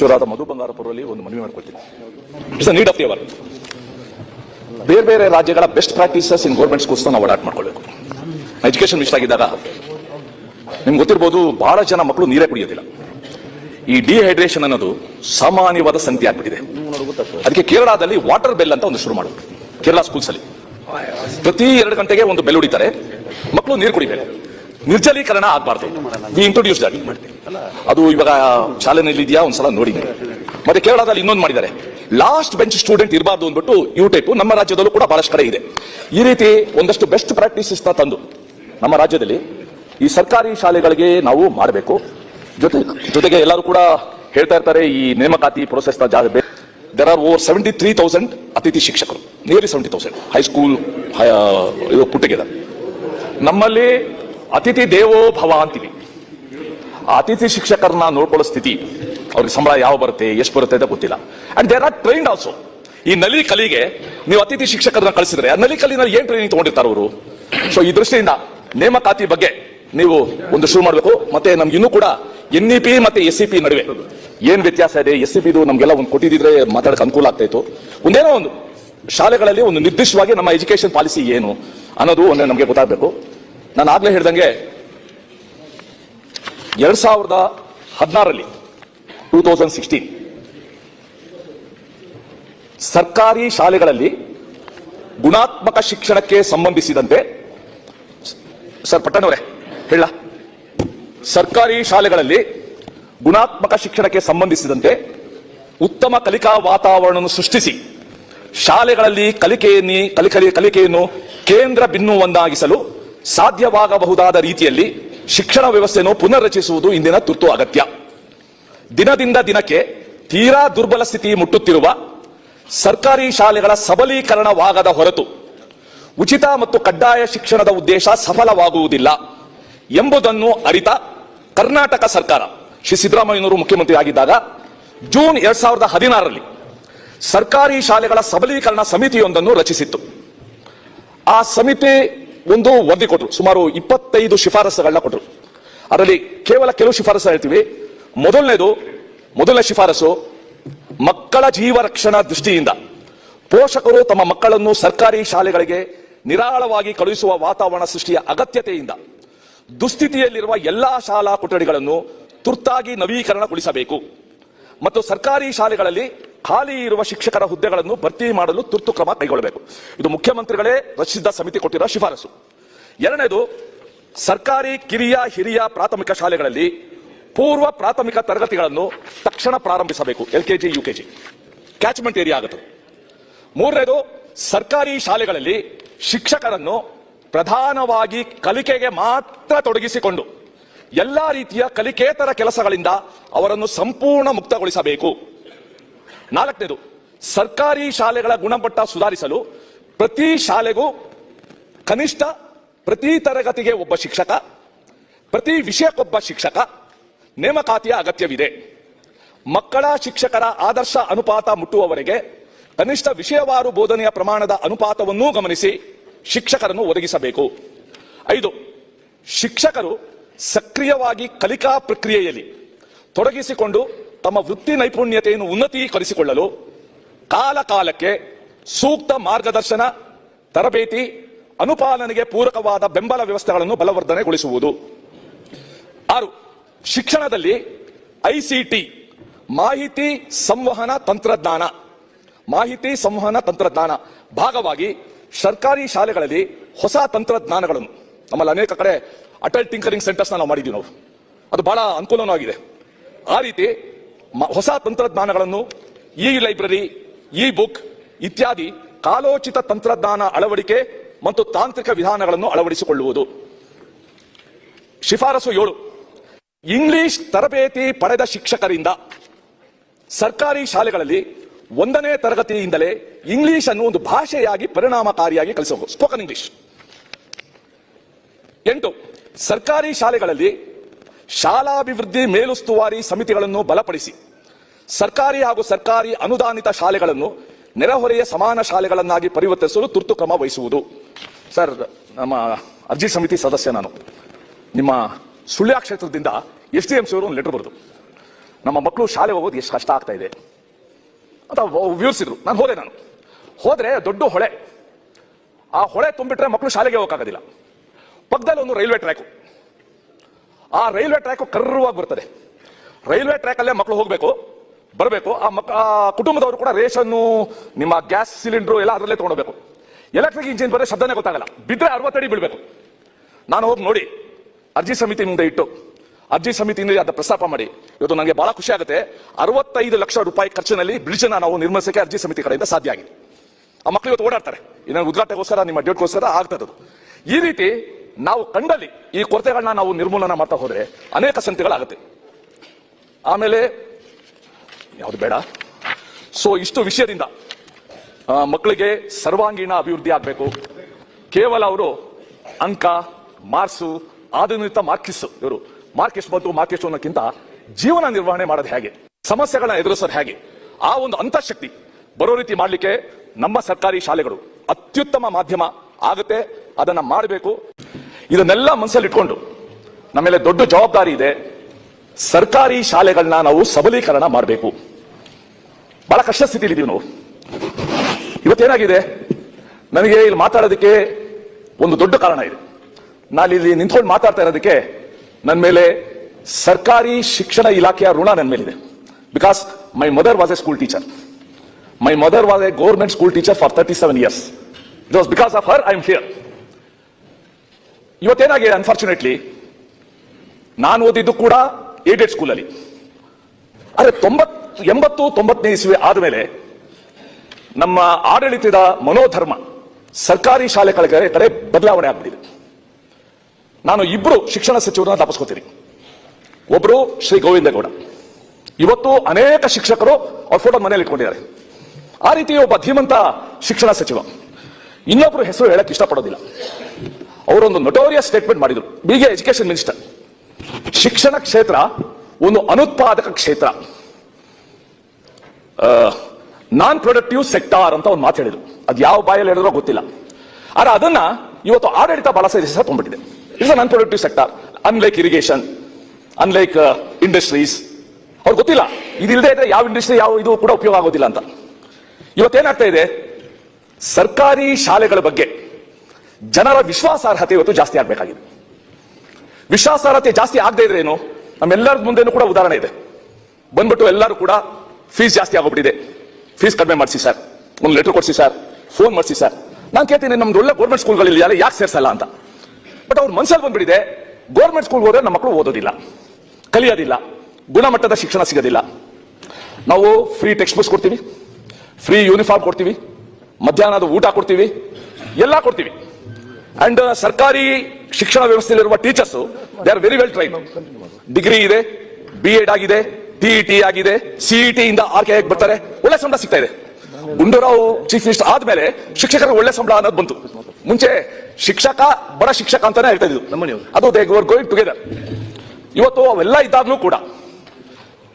ಶಿವರಾದ ಮಧು ಬಂಗಾರಪುರದಲ್ಲಿ ಒಂದು ಮನವಿ ಮಾಡ್ಕೊಳ್ತೀನಿ. It's need of the hour ಬೇರೆ ಬೇರೆ ರಾಜ್ಯಗಳ best practices in government schools ನಾವು ಅಡಾಪ್ಟ್ ಮಾಡ್ಕೊಳ್ಬೇಕು. ಎಜುಕೇಶನ್ ಮಿನಿಸ್ಟರ್ ಆಗಿದ್ದಾಗ ನಿಮ್ಗೆ ಗೊತ್ತಿರ್ಬೋದು ಬಹಳ ಜನ ಮಕ್ಕಳು ನೀರೇ ಕುಡಿಯೋದಿಲ್ಲ. ಈ ಡಿಹೈಡ್ರೇಷನ್ ಅನ್ನೋದು ಸಾಮಾನ್ಯವಾದ ಸಂತಿ ಆಗ್ಬಿಟ್ಟಿದೆ. ಅದಕ್ಕೆ ಕೇರಳದಲ್ಲಿ ವಾಟರ್ ಬೆಲ್ ಅಂತ ಒಂದು ಶುರು ಮಾಡೋದು. ಕೇರಳ ಸ್ಕೂಲ್ಸ್ ಅಲ್ಲಿ. ಪ್ರತಿ ಎರಡು ಗಂಟೆಗೆ ಒಂದು ಬೆಲ್ ಹೊಡಿತಾರೆ. ಮಕ್ಕಳು ನೀರು ಕುಡಿಬೇಕು. ನಿರ್ಜಲೀಕರಣ ಆಗಬಾರ್ದು. ವಿ ಇಂಟ್ರೊಡ್ಯೂಸ್ ದಟ್ ಅದು ಇವಾಗ ಶಾಲೆನಲ್ಲಿ ಇದೆಯಾ ಒಂದ್ಸಲ ನೋಡಿ. ಮತ್ತೆ ಕೇರಳದಲ್ಲಿ ಇನ್ನೊಂದು ಮಾಡಿದ್ದಾರೆ. ಲಾಸ್ಟ್ ಬೆಂಚ್ ಸ್ಟೂಡೆಂಟ್ ಇರಬಾರ್ದು ಅಂದ್ಬಿಟ್ಟು ಯು ಟೈಪ್ ನಮ್ಮ ರಾಜ್ಯದಲ್ಲೂ ಕೂಡ ಬಹಳಷ್ಟು ಕಡೆ ಇದೆ. ಈ ರೀತಿ ಒಂದಷ್ಟು ಬೆಸ್ಟ್ ಪ್ರಾಕ್ಟೀಸಸ್ ತಂದು ನಮ್ಮ ರಾಜ್ಯದಲ್ಲಿ ಈ ಸರ್ಕಾರಿ ಶಾಲೆಗಳಿಗೆ ನಾವು ಮಾಡಬೇಕು ಜೊತೆ, ಜೊತೆಗೆ ಎಲ್ಲರೂ ಕೂಡ ಹೇಳ್ತಾ ಇರ್ತಾರೆ, ಈ ನೇಮಕಾತಿ process there are over seventy three thousand ಅತಿಥಿ ಶಿಕ್ಷಕರು. ನಿಯರ್ಲಿ ಸೆವೆಂಟಿ ತೌಸಂಡ್ ಹೈಸ್ಕೂಲ್ ಇದು ಪುಟ್ಟಗೆದ. ನಮ್ಮಲ್ಲಿ ಅತಿಥಿ ದೇವೋ ಭವ ಅಂತೀವಿ. ಆ ಅತಿಥಿ ಶಿಕ್ಷಕರನ್ನ ನೋಡ್ಕೊಳ್ಳೋ ಸ್ಥಿತಿ ಅವ್ರಿಗೆ ಸಂಬಳ ಯಾವ ಬರುತ್ತೆ, ಎಷ್ಟು ಬರುತ್ತೆ ಅಂತ ಗೊತ್ತಿಲ್ಲ. And there are trained also ಈ ನಲಿ ಕಲಿಗೆ ನೀವು ಅತಿಥಿ ಶಿಕ್ಷಕರನ್ನ ಕಳಿಸಿದ್ರೆ, ಆ ನಲಿ ಕಲಿನಲ್ಲಿ ಏನ್ ಟ್ರೈನಿಂಗ್ ತಗೊಂಡಿರ್ತಾರೆ ಅವರು? ಸೊ ಈ ದೃಷ್ಟಿಯಿಂದ ನೇಮಕಾತಿ ಬಗ್ಗೆ ನೀವು ಒಂದು ಶುರು ಮಾಡಬೇಕು. ಮತ್ತೆ ನಮ್ಗೆ ಇನ್ನೂ ಕೂಡ ಎನ್ ಇ ಪಿ ಮತ್ತೆ ಎಸ್ ಸಿ ಪಿ ನಡುವೆ. ಏನ್ ವ್ಯತ್ಯಾಸ ಇದೆ? ಎಸ್ ಸಿ ಪಿದು ನಮ್ಗೆಲ್ಲ ಒಂದು ಕೊಟ್ಟಿದ್ರೆ ಮಾತಾಡಕ್ಕೆ ಅನುಕೂಲ ಆಗ್ತಾ ಇತ್ತು. ಒಂದೇನೋ ಒಂದು ಶಾಲೆಗಳಲ್ಲಿ ಒಂದು ನಿರ್ದಿಷ್ಟವಾಗಿ ನಮ್ಮ ಎಜುಕೇಶನ್ ಪಾಲಿಸಿ ಏನು ಅನ್ನೋದು ಒಂದೇ ನಮಗೆ ಗೊತ್ತಾಗಬೇಕು. ನಾನು ಆಗ್ಲೇ ಹೇಳ್ದಂಗೆ ಎರಡ್ ಸಾವಿರದ ಹದಿನಾರಲ್ಲಿ ಟೂ ತೌಸಂಡ್ ಸಿಕ್ಸ್ಟೀನ್ ಸರ್ಕಾರಿ ಶಾಲೆಗಳಲ್ಲಿ ಗುಣಾತ್ಮಕ ಶಿಕ್ಷಣಕ್ಕೆ ಸಂಬಂಧಿಸಿದಂತೆ, ಸರ್ ಪಟ್ಟಣವರೇ ಹೇಳ. ಸರ್ಕಾರಿ ಶಾಲೆಗಳಲ್ಲಿ ಗುಣಾತ್ಮಕ ಶಿಕ್ಷಣಕ್ಕೆ ಸಂಬಂಧಿಸಿದಂತೆ ಉತ್ತಮ ಕಲಿಕಾ ವಾತಾವರಣವನ್ನು ಸೃಷ್ಟಿಸಿ, ಶಾಲೆಗಳಲ್ಲಿ ಕಲಿಕೆಯನ್ನು ಕಲಿಕಲಿ ಕಲಿಕೆಯನ್ನು ಕೇಂದ್ರ ಬಿಂದುವನ್ನಾಗಿಸಲು ಸಾಧ್ಯವಾಗಬಹುದಾದ ರೀತಿಯಲ್ಲಿ ಶಿಕ್ಷಣ ವ್ಯವಸ್ಥೆಯನ್ನು ಪುನರ್ರಚಿಸುವುದು ಇಂದಿನ ತುರ್ತು ಅಗತ್ಯ. ದಿನದಿಂದ ದಿನಕ್ಕೆ ತೀರಾ ದುರ್ಬಲ ಸ್ಥಿತಿ ಮುಟ್ಟುತ್ತಿರುವ ಸರ್ಕಾರಿ ಶಾಲೆಗಳ ಸಬಲೀಕರಣವಾಗದ ಹೊರತು ಉಚಿತ ಮತ್ತು ಕಡ್ಡಾಯ ಶಿಕ್ಷಣದ ಉದ್ದೇಶ ಸಫಲವಾಗುವುದಿಲ್ಲ ಎಂಬುದನ್ನು ಅರಿತ ಕರ್ನಾಟಕ ಸರ್ಕಾರ, ಶ್ರೀ ಸಿದ್ದರಾಮಯ್ಯನವರು ಮುಖ್ಯಮಂತ್ರಿ ಆಗಿದ್ದಾಗ ಜೂನ್ ಎರಡ್ ಸಾವಿರದ ಹದಿನಾರರಲ್ಲಿ ಸರ್ಕಾರಿ ಶಾಲೆಗಳ ಸಬಲೀಕರಣ ಸಮಿತಿಯೊಂದನ್ನು ರಚಿಸಿತ್ತು. ಆ ಸಮಿತಿ ಒಂದು ವರದಿ ಕೊಟ್ಟರು ಸುಮಾರು ಇಪ್ಪತ್ತೈದು ಶಿಫಾರಸುಗಳನ್ನ ಕೊಟ್ಟರು ಅದರಲ್ಲಿ ಕೇವಲ ಕೆಲವು ಶಿಫಾರಸು ಹೇಳ್ತೀವಿ. ಮೊದಲನೇದು, ಮೊದಲನೇ ಶಿಫಾರಸು ಮಕ್ಕಳ ಜೀವ ರಕ್ಷಣಾ ದೃಷ್ಟಿಯಿಂದ. ಪೋಷಕರು ತಮ್ಮ ಮಕ್ಕಳನ್ನು ಸರ್ಕಾರಿ ಶಾಲೆಗಳಿಗೆ ನಿರಾಳವಾಗಿ ಕಳುಹಿಸುವ ವಾತಾವರಣ ಸೃಷ್ಟಿಯ ಅಗತ್ಯತೆಯಿಂದ ದುಸ್ಥಿತಿಯಲ್ಲಿರುವ ಎಲ್ಲಾ ಶಾಲಾ ಕೊಠಡಿಗಳನ್ನು ತುರ್ತಾಗಿ ನವೀಕರಣಗೊಳಿಸಬೇಕು. ಮತ್ತು ಸರ್ಕಾರಿ ಶಾಲೆಗಳಲ್ಲಿ ಖಾಲಿ ಇರುವ ಶಿಕ್ಷಕರ ಹುದ್ದೆಗಳನ್ನು ಭರ್ತಿ ಮಾಡಲು ತುರ್ತು ಕ್ರಮ ಕೈಗೊಳ್ಳಬೇಕು. ಇದು ಮುಖ್ಯಮಂತ್ರಿಗಳೇ ರಚಿಸಿದ ಸಮಿತಿ ಕೊಟ್ಟಿರುವ ಶಿಫಾರಸು. ಎರಡನೇದು, ಸರ್ಕಾರಿ ಕಿರಿಯ ಹಿರಿಯ ಪ್ರಾಥಮಿಕ ಶಾಲೆಗಳಲ್ಲಿ ಪೂರ್ವ ಪ್ರಾಥಮಿಕ ತರಗತಿಗಳನ್ನು ತಕ್ಷಣ ಪ್ರಾರಂಭಿಸಬೇಕು. L KG U KG catchment area ಆಗುತ್ತದೆ ಮೂರನೇದು, ಸರ್ಕಾರಿ ಶಾಲೆಗಳಲ್ಲಿ ಶಿಕ್ಷಕರನ್ನು ಪ್ರಧಾನವಾಗಿ ಕಲಿಕೆಗೆ ಮಾತ್ರ ತೊಡಗಿಸಿಕೊಂಡು ಎಲ್ಲಾ ರೀತಿಯ ಕಲಿಕೇತರ ಕೆಲಸಗಳಿಂದ ಅವರನ್ನು ಸಂಪೂರ್ಣ ಮುಕ್ತಗೊಳಿಸಬೇಕು. ನಾಲ್ಕನೇದು, ಸರ್ಕಾರಿ ಶಾಲೆಗಳ ಗುಣಮಟ್ಟ ಸುಧಾರಿಸಲು ಪ್ರತಿ ಶಾಲೆಗೂ ಕನಿಷ್ಠ ಪ್ರತಿ ತರಗತಿಗೆ ಒಬ್ಬ ಶಿಕ್ಷಕ, ಪ್ರತಿ ವಿಷಯಕ್ಕೊಬ್ಬ ಶಿಕ್ಷಕ ನೇಮಕಾತಿಯ ಅಗತ್ಯವಿದೆ. ಮಕ್ಕಳ ಶಿಕ್ಷಕರ ಆದರ್ಶ ಅನುಪಾತ ಮುಟ್ಟುವವರೆಗೆ ಕನಿಷ್ಠ ವಿಷಯವಾರು ಬೋಧನೆಯ ಪ್ರಮಾಣದ ಅನುಪಾತವನ್ನೂ ಗಮನಿಸಿ ಶಿಕ್ಷಕರನ್ನು ಒದಗಿಸಬೇಕು. ಐದು, ಶಿಕ್ಷಕರು ಸಕ್ರಿಯವಾಗಿ ಕಲಿಕಾ ಪ್ರಕ್ರಿಯೆಯಲ್ಲಿ ತೊಡಗಿಸಿಕೊಂಡು ತಮ್ಮ ವೃತ್ತಿ ನೈಪುಣ್ಯತೆಯನ್ನು ಉನ್ನತೀಕರಿಸಿಕೊಳ್ಳಲು ಕಾಲ ಕಾಲಕ್ಕೆ ಸೂಕ್ತ ಮಾರ್ಗದರ್ಶನ, ತರಬೇತಿ, ಅನುಪಾಲನೆಗೆ ಪೂರಕವಾದ ಬೆಂಬಲ ವ್ಯವಸ್ಥೆಗಳನ್ನು ಬಲವರ್ಧನೆಗೊಳಿಸುವುದು. ಆರು, ಶಿಕ್ಷಣದಲ್ಲಿ ಐಸಿಟಿ ಮಾಹಿತಿ ಸಂವಹನ ತಂತ್ರಜ್ಞಾನ. ಮಾಹಿತಿ ಸಂವಹನ ತಂತ್ರಜ್ಞಾನ. ಭಾಗವಾಗಿ ಸರ್ಕಾರಿ ಶಾಲೆಗಳಲ್ಲಿ ಹೊಸ ತಂತ್ರಜ್ಞಾನಗಳನ್ನು, ನಮ್ಮಲ್ಲಿ ಅನೇಕ ಕಡೆ ಅಟಲ್ ಟಿಂಕರಿಂಗ್ ಸೆಂಟರ್ಸ್ ನಾವು ಮಾಡಿದ್ದೀವಿ ನಾವು. ಅದು ಬಹಳ ಅನುಕೂಲನೂ ಆಗಿದೆ ಆ ರೀತಿ ಹೊಸ ತಂತ್ರಜ್ಞಾನಗಳನ್ನು ಇ ಲೈಬ್ರರಿ ಇ ಬುಕ್ ಇತ್ಯಾದಿ ಕಾಲೋಚಿತ ತಂತ್ರಜ್ಞಾನ ಅಳವಡಿಕೆ ಮತ್ತು ತಾಂತ್ರಿಕ ವಿಧಾನಗಳನ್ನು ಅಳವಡಿಸಿಕೊಳ್ಳುವುದು. ಶಿಫಾರಸು ಏಳು. ಇಂಗ್ಲಿಷ್ ತರಬೇತಿ ಪಡೆದ ಶಿಕ್ಷಕರಿಂದ ಸರ್ಕಾರಿ ಶಾಲೆಗಳಲ್ಲಿ ಒಂದನೇ ತರಗತಿಯಿಂದಲೇ ಇಂಗ್ಲಿಷ್ ಅನ್ನು ಒಂದು ಭಾಷೆಯಾಗಿ ಪರಿಣಾಮಕಾರಿಯಾಗಿ ಕಲಿಸಬಹುದು. ಸ್ಪೋಕನ್ ಇಂಗ್ಲಿಷ್ ಎಂಟು. ಸರ್ಕಾರಿ ಶಾಲೆಗಳಲ್ಲಿ ಶಾಲಾಭಿವೃದ್ಧಿ ಮೇಲುಸ್ತುವಾರಿ ಸಮಿತಿಗಳನ್ನು ಬಲಪಡಿಸಿ ಸರ್ಕಾರಿ ಹಾಗೂ ಸರ್ಕಾರಿ ಅನುದಾನಿತ ಶಾಲೆಗಳನ್ನು ನೆರೆಹೊರೆಯ ಸಮಾನ ಶಾಲೆಗಳನ್ನಾಗಿ ಪರಿವರ್ತಿಸಲು ತುರ್ತು ಕ್ರಮ ವಹಿಸುವುದು. ಸರ್, ನಮ್ಮ ಅರ್ಜಿ ಸಮಿತಿ ಸದಸ್ಯ ನಾನು. ನಿಮ್ಮ ಸುಳ್ಯ ಕ್ಷೇತ್ರದಿಂದ ಎಸ್ ಡಿ ಎಂ ಸಿ ಅವರು ಒಂದು ಲೆಟರ್ ಬರೆದು. ನಮ್ಮ ಮಕ್ಕಳು ಶಾಲೆ ಹೋಗೋದು ಎಷ್ಟು ಕಷ್ಟ ಆಗ್ತಾ ಇದೆ. ಅಂತ ವಿವರಿಸಿದ್ರು. ನಾನು ಹೋದೆ ನಾನು. ಹೋದರೆ ದೊಡ್ಡ ಹೊಳೆ. ಆ ಹೊಳೆ ತುಂಬಿಟ್ರೆ ಮಕ್ಕಳು ಶಾಲೆಗೆ ಹೋಗೋಕ್ಕಾಗೋದಿಲ್ಲ. ಪಕ್ಕದಲ್ಲಿ ಒಂದು ರೈಲ್ವೆ ಟ್ರ್ಯಾಕ್. ಆ ರೈಲ್ವೆ ಟ್ರ್ಯಾಕ್ ಕರ್ರವಾಗಿ ಬರ್ತದೆ. ರೈಲ್ವೆ ಟ್ರ್ಯಾಕ್ ಅಲ್ಲೇ ಮಕ್ಕಳು ಹೋಗಬೇಕು, ಬರಬೇಕು. ಆ ಮಕ್, ಆ ಕುಟುಂಬದವರು ಕೂಡ ರೇಷನ್ನು, ನಿಮ್ಮ ಗ್ಯಾಸ್ ಸಿಲಿಂಡರ್ ಎಲ್ಲ ಅದರಲ್ಲೇ ತಗೊಂಡೋಗ್ಬೇಕು. ಎಲೆಕ್ಟ್ರಿಕ್ ಇಂಜಿನ್ ಬರೋ ಶಬ್ದನೇ ಗೊತ್ತಾಗಲ್ಲ. ಬಿದ್ದರೆ ಅರವತ್ತಡಿ ಬೀಳಬೇಕು. ನಾನು ಹೋಗಿ ನೋಡಿ, ಅರ್ಜಿ ಸಮಿತಿ ಮುಂದೆ ಇಟ್ಟು, ಅರ್ಜಿ ಸಮಿತಿಯಿಂದ ಅದ ಪ್ರಸ್ತಾಪ ಮಾಡಿ. ಇವತ್ತು ನನಗೆ ಬಹಳ ಖುಷಿ ಆಗುತ್ತೆ. ಅರವತ್ತೈದು ಲಕ್ಷ ರೂಪಾಯಿ ಖರ್ಚಿನಲ್ಲಿ ಬ್ರಿಡ್ಜ್ ನಾವು ನಿರ್ಮಿಸಕ್ಕೆ ಅರ್ಜಿ ಸಮಿತಿ ಕಡೆಯಿಂದ ಸಾಧ್ಯ ಆಗಿದೆ. ಆ ಮಕ್ಕಳು ಇವತ್ತು ಓಡಾಡ್ತಾರೆ. ಇನ್ನೊಂದು ಉದ್ಘಾಟನೆಗೋಸ್ಕರ ನಿಮ್ಮ ಡೇಟ್ಗೋಸ್ಕರ ಆಗ್ತದದು. ಈ ರೀತಿ ನಾವು ಕಂಡಲ್ಲಿ ಈ ಕೊರತೆಗಳನ್ನ ನಾವು ನಿರ್ಮೂಲನ ಮಾಡ್ತಾ ಹೋದ್ರೆ ಅನೇಕ ಸಂತೆಗಳಾಗುತ್ತೆ. ಆಮೇಲೆ, ಯಾವುದು ಬೇಡ. ಸೊ ಇಷ್ಟು ವಿಷಯದಿಂದ ಮಕ್ಕಳಿಗೆ ಸರ್ವಾಂಗೀಣ ಅಭಿವೃದ್ಧಿ ಆಗಬೇಕು. ಕೇವಲ ಅವರು ಅಂಕ, ಮಾರ್ಕ್ಸು, ಆಧುನಿಕ ಮಾರ್ಕಿಸ್ ಇವರು ಮಾರ್ಕ್ ಎಷ್ಟು ಬಂತು ಅನ್ನೋಕ್ಕಿಂತ ಜೀವನ ನಿರ್ವಹಣೆ ಮಾಡೋದು ಹೇಗೆ, ಸಮಸ್ಯೆಗಳನ್ನ ಎದುರಿಸೋದು ಹೇಗೆ, ಆ ಒಂದು ಅಂತಃಶಕ್ತಿ ಬರೋ ರೀತಿ ಮಾಡಲಿಕ್ಕೆ ನಮ್ಮ ಸರ್ಕಾರಿ ಶಾಲೆಗಳು ಅತ್ಯುತ್ತಮ ಮಾಧ್ಯಮ ಆಗುತ್ತೆ, ಅದನ್ನ ಮಾಡಬೇಕು. ಇದನ್ನೆಲ್ಲ ಮನಸ್ಸಲ್ಲಿ ಇಟ್ಕೊಂಡು ನಮ್ಮ ಮೇಲೆ ದೊಡ್ಡ ಜವಾಬ್ದಾರಿ ಇದೆ. ಸರ್ಕಾರಿ ಶಾಲೆಗಳನ್ನ ನಾವು ಸಬಲೀಕರಣ ಮಾಡಬೇಕು. ಬಹಳ ಕಷ್ಟ ಸ್ಥಿತಿಲಿ ಇದೀವಿ ನಾವು. ಇವತ್ತೇನಾಗಿದೆ? ನನಗೆ ಇಲ್ಲಿ ಮಾತಾಡೋದಕ್ಕೆ ಒಂದು ದೊಡ್ಡ ಕಾರಣ ಇದೆ. ನಾನು ಇಲ್ಲಿ ನಿಂತ್ಕೊಂಡು ಮಾತಾಡ್ತಾ ಇರೋದಕ್ಕೆ ನನ್ನ ಮೇಲೆ ಸರ್ಕಾರಿ ಶಿಕ್ಷಣ ಇಲಾಖೆಯ ಋಣ ನನ್ನ ಮೇಲಿದೆ. Because my mother was a school teacher my mother was a government school teacher for thirty seven years was because of her I am here ಇವತ್ತೇನಾಗಿದೆ? Unfortunately ನಾನು ಓದಿದ್ದು ಕೂಡ ಏಡೆಡ್ ಸ್ಕೂಲಲ್ಲಿ. ಆದರೆ ತೊಂಬತ್, ಎಂಬತ್ತು, ತೊಂಬತ್ತನೇ ಇಸ್ವಿ ಆದಮೇಲೆ ನಮ್ಮ ಆಡಳಿತದ ಮನೋಧರ್ಮ ಸರ್ಕಾರಿ ಶಾಲೆಗಳ ಕಡೆ ಬದಲಾವಣೆ ಆಗ್ಬಿಟ್ಟಿದೆ. ನಾನು ಇಬ್ರು ಶಿಕ್ಷಣ ಸಚಿವರನ್ನ ತಪ್ಪಿಸ್ಕೋತೀನಿ. ಒಬ್ರು ಶ್ರೀ ಗೋವಿಂದೇಗೌಡ. ಇವತ್ತು ಅನೇಕ ಶಿಕ್ಷಕರು ಅವ್ರ ಫೋಟೋ ಮನೆಯಲ್ಲಿ ಇಟ್ಕೊಂಡಿದ್ದಾರೆ. ಆ ರೀತಿ ಒಬ್ಬ ಧೀಮಂತ ಶಿಕ್ಷಣ ಸಚಿವ. ಇನ್ನೊಬ್ರು ಹೆಸರು ಹೇಳಕ್ ಇಷ್ಟಪಡೋದಿಲ್ಲ. ಅವರೊಂದು ನೊಟೋರಿಯಸ್ ಸ್ಟೇಟ್ಮೆಂಟ್ ಮಾಡಿದ್ರು. ಬಿಗೆ ಎಜುಕೇಶನ್ ಮಿನಿಸ್ಟರ್. ಶಿಕ್ಷಣ ಕ್ಷೇತ್ರ ಒಂದು ಅನುತ್ಪಾದಕ ಕ್ಷೇತ್ರ. ನಾನ್ ಪ್ರೊಡಕ್ಟಿವ್ ಸೆಕ್ಟಾರ್ ಅಂತ ಒಂದು ಮಾತು ಹೇಳಿದ್ರು. ಅದು ಯಾವ ಬಾಯಲ್ಲಿ ಹೇಳಿದ್ರೋ ಗೊತ್ತಿಲ್ಲ. ಆದ್ರೆ ಅದನ್ನ ಇವತ್ತು ಆಡಳಿತ ಬಹಳ ಸೇರಿಸ ತೊಗೊಂಡ್ಬಿಟ್ಟಿದೆ. It's non productive sector unlike irrigation unlike industries ಅವ್ರು ಗೊತ್ತಿಲ್ಲ. ಇದಿಲ್ಲದೆ ಇದ್ರೆ ಯಾವ ಇಂಡಸ್ಟ್ರಿ ಯಾವ ಇದು ಕೂಡ ಉಪಯೋಗ ಆಗೋದಿಲ್ಲ ಅಂತ. ಇವತ್ತೇನಾಗ್ತಾ ಇದೆ? ಸರ್ಕಾರಿ ಶಾಲೆಗಳ ಬಗ್ಗೆ ಜನರ ವಿಶ್ವಾಸಾರ್ಹತೆ ಇವತ್ತು ಜಾಸ್ತಿ ಆಗಬೇಕಾಗಿದೆ. ವಿಶ್ವಾಸಾರ್ಹತೆ ಜಾಸ್ತಿ ಆಗದೆ ಇದ್ರೆ ಏನು? ನಮ್ಮೆಲ್ಲರ ಮುಂದೆನೂ ಕೂಡ ಉದಾಹರಣೆ ಇದೆ. ಬಂದ್ಬಿಟ್ಟು ಎಲ್ಲರೂ ಕೂಡ ಫೀಸ್ ಜಾಸ್ತಿ ಆಗೋಗ್ಬಿಟ್ಟಿದೆ. ಫೀಸ್ ಕಡಿಮೆ ಮಾಡಿಸಿ ಸರ್ ಒಂದು ಲೆಟರ್ ಕೊಡಿಸಿ ಸರ್ ಫೋನ್ ಮಾಡಿಸಿ ಸರ್ ನಾನು ಕೇಳ್ತೀನಿ, ನಮ್ದು ಒಳ್ಳೆ ಗೌರ್ಮೆಂಟ್ ಸ್ಕೂಲ್ಗಳಲ್ಲಿ ಯಾಕೆ ಸೇರ್ಸಲ್ಲ ಅಂತ. ಬಟ್ ಅವ್ರ ಮನ್ಸಲ್ಲಿ ಬಂದ್ಬಿಟ್ಟಿದೆ ಗೌರ್ಮೆಂಟ್ ಸ್ಕೂಲ್ ಹೋದ್ರೆ ನಮ್ಮ ಮಕ್ಕಳು ಓದೋದಿಲ್ಲ. ಕಲಿಯೋದಿಲ್ಲ. ಗುಣಮಟ್ಟದ ಶಿಕ್ಷಣ ಸಿಗೋದಿಲ್ಲ. ನಾವು ಫ್ರೀ ಟೆಕ್ಸ್ಟ್ ಬುಕ್ಸ್ ಕೊಡ್ತೀವಿ ಫ್ರೀ ಯೂನಿಫಾರ್ಮ್ ಕೊಡ್ತೀವಿ ಮಧ್ಯಾಹ್ನದ ಊಟ ಕೊಡ್ತೀವಿ, ಎಲ್ಲ ಕೊಡ್ತೀವಿ. ಅಂಡ್ ಸರ್ಕಾರಿ ಶಿಕ್ಷಣ ವ್ಯವಸ್ಥೆಯಲ್ಲಿರುವ teachers they are very well train degree ಇದೆ ಬಿ ಎಡ್ ಆಗಿದೆ ಟಿಇಟಿ ಆಗಿದೆ ಸಿಇಟಿ ಇಂದ ಆರ್ ಕೆ ಬರ್ತಾರೆ, ಒಳ್ಳೆ ಸಂಬಳ ಸಿಗ್ತಾ ಇದೆ. ಗುಂಡೂರಾವ್ ಚೀಫ್ ಮಿನಿಸ್ಟರ್ ಆದ್ಮೇಲೆ ಶಿಕ್ಷಕರಿಗೆ ಒಳ್ಳೆ ಸಂಬಳ ಅನ್ನೋದು ಬಂತು. ಮುಂಚೆ ಶಿಕ್ಷಕ, ಬಡ ಶಿಕ್ಷಕ ಅಂತಾನೆ ಹೇಳ್ತಾ ಇದ್ರು. ಅದು ದೇ ವರ್ ಗೋಯಿಂಗ್ ಟುಗೆದರ್ ಇವತ್ತು ಅವೆಲ್ಲ ಇದ್ದಾಗ್ಲೂ ಕೂಡ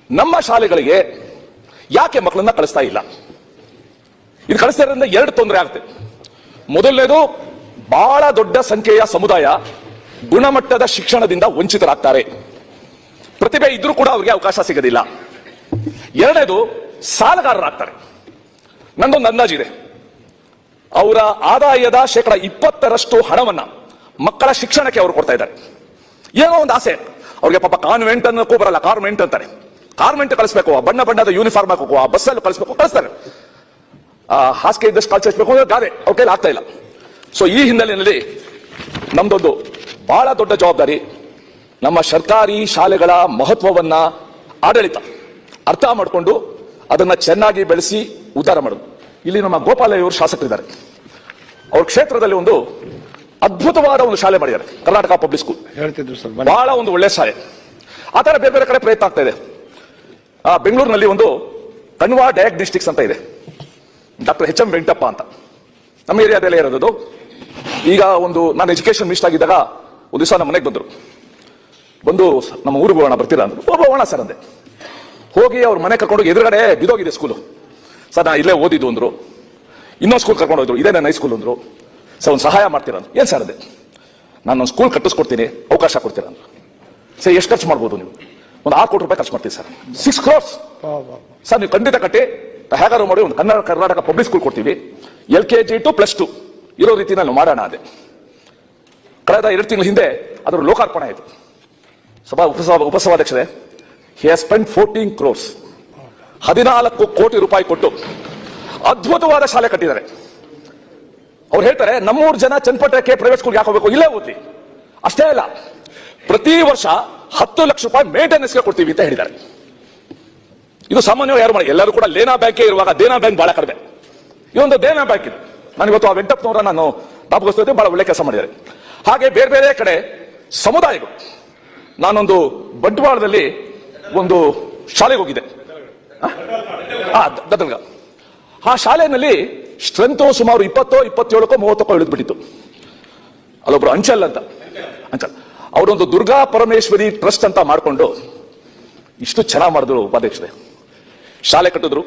ನಮ್ಮ ಶಾಲೆಗಳಿಗೆ ಯಾಕೆ ಮಕ್ಕಳನ್ನ ಕಳಿಸ್ತಾ ಇಲ್ಲ? ಇದು ಕಳಿಸ್ತಾರಿಂದ ಎರಡು ತೊಂದರೆ ಆಗುತ್ತೆ. ಮೊದಲನೇದು, ಬಹಳ ದೊಡ್ಡ ಸಂಖ್ಯೆಯ ಸಮುದಾಯ ಗುಣಮಟ್ಟದ ಶಿಕ್ಷಣದಿಂದ ವಂಚಿತರಾಗ್ತಾರೆ. ಪ್ರತಿಭೆ ಇದ್ರೂ ಕೂಡ ಅವರಿಗೆ ಅವಕಾಶ ಸಿಗೋದಿಲ್ಲ. ಎರಡನೇದು, ಸಾಲಗಾರರಾಗ್ತಾರೆ. ನಂದೊಂದು ಅಂದಾಜಿದೆ. ಅವರ ಆದಾಯದ ಶೇಕಡ ಇಪ್ಪತ್ತರಷ್ಟು ಹಣವನ್ನ ಮಕ್ಕಳ ಶಿಕ್ಷಣಕ್ಕೆ ಅವರು ಕೊಡ್ತಾ ಇದ್ದಾರೆ. ಏನೋ ಒಂದು ಆಸೆ. ಅವ್ರಿಗೆ ಪಾಪ ಕಾನ್ವೆಂಟ್ ಅನ್ನೋಕ್ಕೂ ಬರಲ್ಲ ಕಾರ್ಮೆಂಟ್ ಅಂತಾರೆ. ಕಾರ್ಮೆಂಟ್ ಕಳಿಸ್ಬೇಕು, ಬಣ್ಣ ಬಣ್ಣದ ಯೂನಿಫಾರ್ಮ್ ಹಾಕೋ ಆ ಬಸ್ಸಲ್ಲಿ ಕಳಿಸ್ಬೇಕು, ಕಳಿಸ್ತಾರೆ. ಹಾಸಿಗೆ ಇದ್ದಷ್ಟು ಕಾಲು ಚಚ್ಬೇಕು ಅಂದ್ರೆ ಗಾದೆ. ಅವ್ರ ಕೈಲಿ ಆಗ್ತಾ ಇಲ್ಲ. ಸೊ ಈ ಹಿನ್ನೆಲೆಯಲ್ಲಿ ನಮ್ದೊಂದು ಬಹಳ ದೊಡ್ಡ ಜವಾಬ್ದಾರಿ ನಮ್ಮ ಸರ್ಕಾರಿ ಶಾಲೆಗಳ ಮಹತ್ವವನ್ನ ಆಡಳಿತ ಅರ್ಥ ಮಾಡಿಕೊಂಡು ಅದನ್ನ ಚೆನ್ನಾಗಿ ಬೆಳೆಸಿ ಉದ್ಧಾರ ಮಾಡೋದು. ಇಲ್ಲಿ ನಮ್ಮ ಗೋಪಾಲಯ್ಯ ಅವರು ಶಾಸಕರಿದ್ದಾರೆ. ಅವ್ರ ಕ್ಷೇತ್ರದಲ್ಲಿ ಒಂದು ಅದ್ಭುತವಾದ ಒಂದು ಶಾಲೆ ಮಾಡಿದ್ದಾರೆ ಕರ್ನಾಟಕ ಪಬ್ಲಿಕ್ ಸ್ಕೂಲ್ ಹೇಳ್ತಿದ್ರು ಸರ್ ಬಹಳ ಒಂದು ಒಳ್ಳೆ ಶಾಲೆ. ಆ ತರ ಬೇರೆ ಬೇರೆ ಕಡೆ ಪ್ರಯತ್ನ ಆಗ್ತಾ ಇದೆ. ಬೆಂಗಳೂರಿನಲ್ಲಿ ಒಂದು ಕಣ್ವಾ ಡಯಾಗ್ನಿಸ್ಟಿಕ್ಸ್ ಅಂತ ಇದೆ. ಡಾಕ್ಟರ್ ಎಚ್ ಎಂ ವೆಂಕಟಪ್ಪ ಅಂತ. ನಮ್ಮ ಏರಿಯಾದಲ್ಲೇ ಇರೋದು ಈಗ ಒಂದು ನಾನು ಎಜುಕೇಶನ್ ಮಿನಿಸ್ಟರ್ ಆಗಿದ್ದಾಗ ಒಂದು ದಿವಸ ನಮ್ಮ ಮನೆಗೆ ಬಂದರು. ಬಂದು ನಮ್ಮ ಊರಿಗೆ ಹೋಗೋಣ ಬರ್ತೀರಾ ಅಂದರು. ಒಬ್ಬ ಹೋಗೋಣ ಸರ್ ಅಂದೆ. ಹೋಗಿ ಅವ್ರ ಮನೆ ಕರ್ಕೊಂಡು ಹೋಗಿ ಎದುರುಗಡೆ ಬಿದೋಗಿದೆ ಸ್ಕೂಲು ಸರ್ ನಾನು ಇಲ್ಲೇ ಓದಿದ್ದು ಅಂದರು. ಇನ್ನೊಂದು ಸ್ಕೂಲ್ ಕರ್ಕೊಂಡು ಹೋದ್ರು. ಇದೇ ನನ್ನ ಸ್ಕೂಲ್ ಅಂದರು. ಸರ್ ಒಂದು ಸಹಾಯ ಮಾಡ್ತೀರಾ ಅಂದ್ರು. ಏನು ಸರ್ ಅದೇ? ನಾನು ಒಂದು ಸ್ಕೂಲ್ ಕಟ್ಟಿಸ್ಕೊಡ್ತೀನಿ. ಅವಕಾಶ ಕೊಡ್ತೀರಾ ಅಂದ್ರು. ಸರ್ ಎಷ್ಟು ಖರ್ಚು ಮಾಡ್ಬೋದು ನೀವು? ಒಂದು ಆರು ಕೋಟಿ ರೂಪಾಯಿ ಖರ್ಚು ಮಾಡ್ತೀವಿ ಸರ್. ಸಿಕ್ಸ್ ಕ್ರೋರ್ಸ್ ಸರ್ ನೀವು ಖಂಡಿತ ಕಟ್ಟಿ ಹೇಗಾರು ಮಾಡಿ ಒಂದು ಕನ್ನಡ, ಕರ್ನಾಟಕ ಪಬ್ಲಿಕ್ ಸ್ಕೂಲ್ ಕೊಡ್ತೀವಿ. L K G to plus two ಇರೋ ರೀತಿ ನಾವು ಮಾಡೋಣ ಅದೇ. ಕಳೆದ ಎರಡು ತಿಂಗಳ ಹಿಂದೆ ಅದರ ಲೋಕಾರ್ಪಣೆ ಆಯಿತು. ಸಭಾ ಉಪಸಭಾ, ಉಪಸಭಾಧ್ಯಕ್ಷರೇ he has spend fourteen crores ಹದಿನಾಲ್ಕು ಕೋಟಿ ರೂಪಾಯಿ ಕೊಟ್ಟು ಅದ್ಭುತವಾದ ಶಾಲೆ ಕಟ್ಟಿದ್ದಾರೆ. ಅವ್ರು ಹೇಳ್ತಾರೆ, ನಮ್ಮೂರು ಜನ ಚನ್ನಪಟ್ಟಣಕ್ಕೆ ಪ್ರೈವೇಟ್ ಸ್ಕೂಲ್ ಯಾಕೆ ಹೋಗ್ಬೇಕು? ಇಲ್ಲೇ ಓದ್ಲಿ. ಅಷ್ಟೇ ಅಲ್ಲ, ಪ್ರತಿ ವರ್ಷ ಹತ್ತು ಲಕ್ಷ ರೂಪಾಯಿ ಮೇಂಟೆನೆನ್ಸ್ಗೆ ಕೊಡ್ತೀವಿ ಅಂತ ಹೇಳಿದ್ದಾರೆ. ಇದು ಸಾಮಾನ್ಯವಾಗಿ ಯಾರು ಮಾಡಿ? ಎಲ್ಲರೂ ಕೂಡ ಲೇನಾ ಬ್ಯಾಂಕೇ ಇರುವಾಗ ದೇನಾ ಬ್ಯಾಂಕ್ ಬಹಳ ಕಡಿಮೆ. ಇದೊಂದು ದೇನಾ ಬ್ಯಾಂಕ್ ಇದು. ನಾನು ಇವತ್ತು ಆ ವೆಂಕಟಪ್ಪನವರ ನಾನು ತಾಪಗೊಳಿಸ್ತಾ ಬಹಳ ಒಳ್ಳೆ ಕೆಲಸ ಮಾಡಿದ್ದಾರೆ. ಹಾಗೆ ಬೇರೆ ಬೇರೆ ಕಡೆ ಸಮುದಾಯಗಳು. ನಾನೊಂದು ಬಂಟ್ವಾಳದಲ್ಲಿ ಒಂದು ಶಾಲೆಗೆ ಹೋಗಿದ್ದೆ. ಗದಗ ಆ ಶಾಲೆಯಲ್ಲಿ ಸ್ಟ್ರೆಂತ್ ಸುಮಾರು ಇಪ್ಪತ್ತೋ, ಇಪ್ಪತ್ತೇಳಕ್ಕೋ ಮೂವತ್ತಕ್ಕೋ ಇಳಿದ್ಬಿಟ್ಟಿತ್ತು. ಅಲ್ಲೊಬ್ರು ಅಂಚಲ್ ಅಂತ. ಅಂಚಲ್. ಅವರೊಂದು ದುರ್ಗಾ ಪರಮೇಶ್ವರಿ ಟ್ರಸ್ಟ್ ಅಂತ ಮಾಡಿಕೊಂಡು ಇಷ್ಟು ಚೆನ್ನಾಗಿ ಮಾಡಿದ್ರು ಉಪಾಧ್ಯಕ್ಷರೇ. ಶಾಲೆ ಕಟ್ಟಿದ್ರು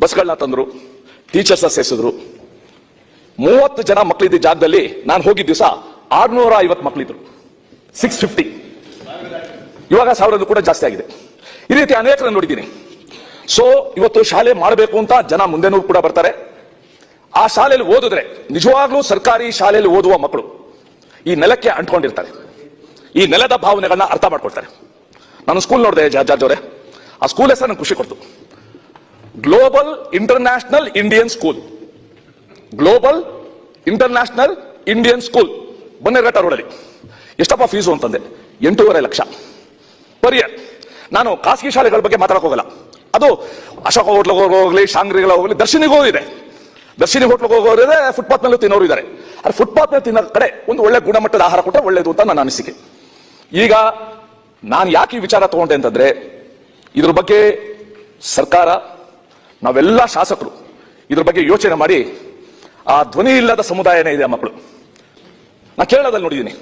ಬಸ್ಗಳನ್ನ ತಂದ್ರು ಟೀಚರ್ಸ್ ಸೇರಿಸಿದ್ರು. ಮೂವತ್ತು ಜನ ಮಕ್ಕಳಿದ್ದ ಜಾಗದಲ್ಲಿ ನಾನು ಹೋಗಿದ್ದ ದಿವಸ ಆರ್ನೂರ ಐವತ್ತು ಮಕ್ಕಳಿದ್ರು ಸಿಕ್ಸ್ ಫಿಫ್ಟಿ ಇವಾಗ ಸಾವಿರದ ಕೂಡ ಜಾಸ್ತಿ ಆಗಿದೆ. ಈ ರೀತಿ ಅನೇಕರನ್ನು ನೋಡಿದ್ದೀನಿ. ಸೊ ಇವತ್ತು ಶಾಲೆ ಮಾಡಬೇಕು ಅಂತ ಜನ ಮುಂದೆನೂ ಕೂಡ ಬರ್ತಾರೆ. ಆ ಶಾಲೆಯಲ್ಲಿ ಓದಿದ್ರೆ, ನಿಜವಾಗ್ಲೂ ಸರ್ಕಾರಿ ಶಾಲೆಯಲ್ಲಿ ಓದುವ ಮಕ್ಕಳು ಈ ನೆಲಕ್ಕೆ ಅಂಟ್ಕೊಂಡಿರ್ತಾರೆ. ಈ ನೆಲದ ಭಾವನೆಗಳನ್ನ ಅರ್ಥ ಮಾಡ್ಕೊಳ್ತಾರೆ. ನಾನು ಸ್ಕೂಲ್ ನೋಡಿದೆ ಜಾರ್ಜ್ ಅವರೇ. ಆ ಸ್ಕೂಲ್ ಹೆಸರು ನಂಗೆ ಖುಷಿ ಕೊಡ್ತು. Global international Indian school global international Indian school Bannerghatta ರೋಡಲ್ಲಿ. ಎಷ್ಟಪ್ಪ ಫೀಸು ಅಂತಂದೆ? ಎಂಟೂವರೆ ಲಕ್ಷ. ಪರ್ ಇಯರ್ ನಾನು ಖಾಸಗಿ ಶಾಲೆಗಳ ಬಗ್ಗೆ ಮಾತಾಡಕ್ಕೆ ಹೋಗಲ್ಲ. ಅದು ಅಶೋಕ ಹೋಟ್ಲಿಗೆ ಹೋಗ್ಲಿ, ಶಾಂಗ್ರಿಗಳ ಹೋಗ್ಲಿ, ದರ್ಶನಿಗೂ ಇದೆ ದರ್ಶಿನಿ ಹೋಟ್ಲಿಗೆ ಹೋಗೋರು ಫುಟ್ಪಾತ್ ಮೇಲೆ ತಿನ್ನೋರು ಇದ್ದಾರೆ ಅದು ಫುಟ್ಪಾತ್ ಮೇಲೆ ತಿನ್ನೋ ಕಡೆ ಒಂದು ಒಳ್ಳೆ ಗುಣಮಟ್ಟದ ಆಹಾರ ಕೊಟ್ಟರೆ ಒಳ್ಳೇದು ಅಂತ ನನ್ನ ಅನಿಸಿಕೆ. ಈಗ ನಾನು ಯಾಕೆ ಈ ವಿಚಾರ ತಗೊಂಡೆ ಅಂತಂದ್ರೆ, ಇದ್ರ ಬಗ್ಗೆ ಸರ್ಕಾರ ನಾವೆಲ್ಲ ಶಾಸಕರು. ಇದ್ರ ಬಗ್ಗೆ ಯೋಚನೆ ಮಾಡಿ, ಆ ಧ್ವನಿ ಇಲ್ಲದ ಸಮುದಾಯನೇ ಇದೆ ಮಕ್ಕಳು. ನಾ ಕೇರಳದಲ್ಲಿ ನೋಡಿದ್ದೀನಿ.